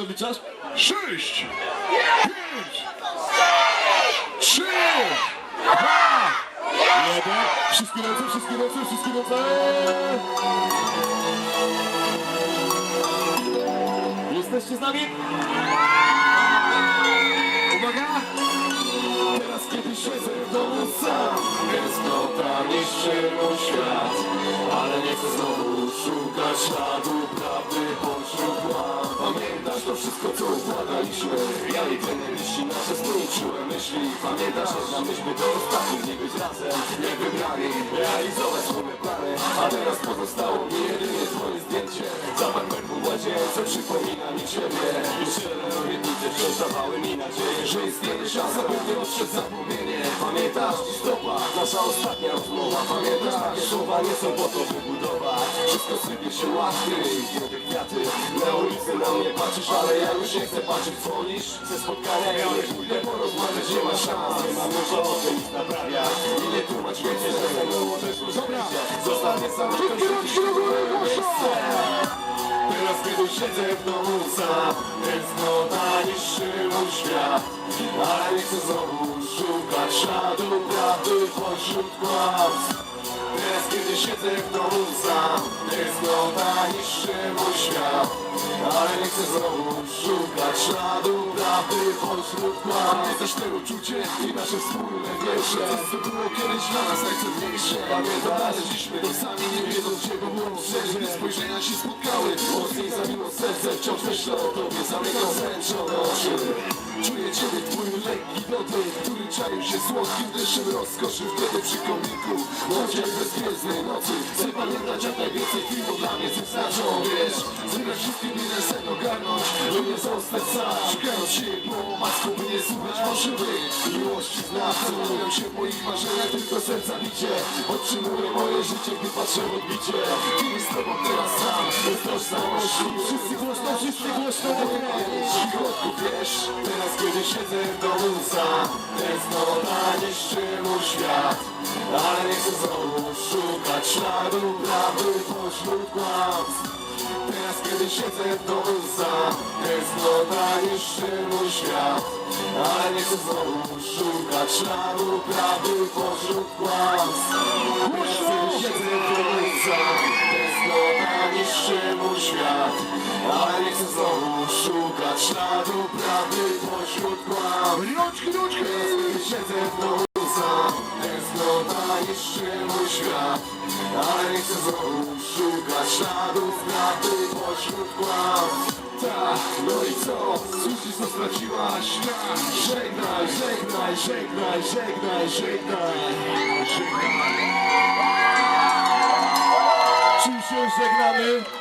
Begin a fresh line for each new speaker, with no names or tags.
ty odliczasz?
sześć, pięć, trzy, dwa, jeden. Wszystkie ręce, wszystkie ręce, wszystkie ręce.
Jesteście z nami? Uwaga!
Teraz kiedy siedzę w domu sam Tęsknota niszczy mój świat Ale nie chcę znowu szukać śladu prawdy pośród wszystko co układaliśmy. Ja ty myśli nasze współczułe myśli. Pamiętasz jedna myśl by do ostatnich nie być razem Nie wybrali realizować swoje plany A teraz pozostało mi jedynie twoje zdjęcie. Zapach w łazience przypomina mi ciebie. I zielone obietnice wciąż dawały mi nadzieję Że istnieje szansa by nie odszedł zapomnienie Pamiętasz listopad, nasza ostatnia rozmowa. Pamiętasz takie słowa nie są po to wybudować Wszystko sypie się łatwiej, młode kwiaty Na ulicy na mnie patrzysz, ale ja już nie chcę patrzeć. Dzwonisz, chcę spotkania, ja już pójdę porozmawiać Nie ma szans, nie mam już ochoty nic naprawiać I nie tłumacz wiecie, że ze mną zostanie sam góry, Teraz kiedy siedzę w domu sam Tęsknota niszczy mój świat. Ale nie chcę znowu szukać prawdy pośród kłamstw Teraz kiedy siedzę w domu sam. Tęsknota niszczy mój świat Ale nie chcę znowu szukać śladu prawdy pośród kłamstw Pamiętasz to uczucie i nasze wspólne wiersze. Co było kiedyś dla nas najcenniejsze. Dziśmy to sami nie wiedząc gdzie bo było szczerze Spojrzenia się spotkały, mocniej zabiło serce. Wciąż myślę o tobie, zamykam zmęczone oczy. Czuję ciebie, twój lekki dotyk Który czaił się słodkim deszczem rozkoszy Wtedy przy komiku, nocie bezgwiezdnej nocy Chcę pamiętać jak najwięcej chwil, dni na sen ogarnąć By nie zostać sam, szukając się po masku By nie słuchać fałszywych miłości znawców Mówią się w moich marzeniach tylko serca bicie. Podtrzymuję moje życie, gdy patrzę w odbicie. Kiedy z tobą teraz sam, bez tożsamości Wszyscy głośno, wszyscy głośno. Cichotku wiesz, teraz kiedy siedzę w domu sam Tęsknota niszczy mój świat? Ale nie chcę znowu szukać śladu prawdy pośród kłamstw Teraz kiedy siedzę w domu sam Tęsknota niszczy mój świat. Ale nie chcę znowu szukać śladu prawdy pośród kłamstw Teraz kiedy siedzę w domu sam Tęsknota niszczy mój świat. Ale nie chcę znowu szukać śladu prawdy pośród kłamstw Rączki, rączki! Teraz kiedy siedzę w domu Niszczy mój świat Ale nie chcę znowu szukać śladów prawdy pośród kłamstw Tak, no i co? Słyszysz co straciłaś? Tak, żegnaj, żegnaj, żegnaj, żegnaj, żegnaj Żegnaj
Czym się żegnamy?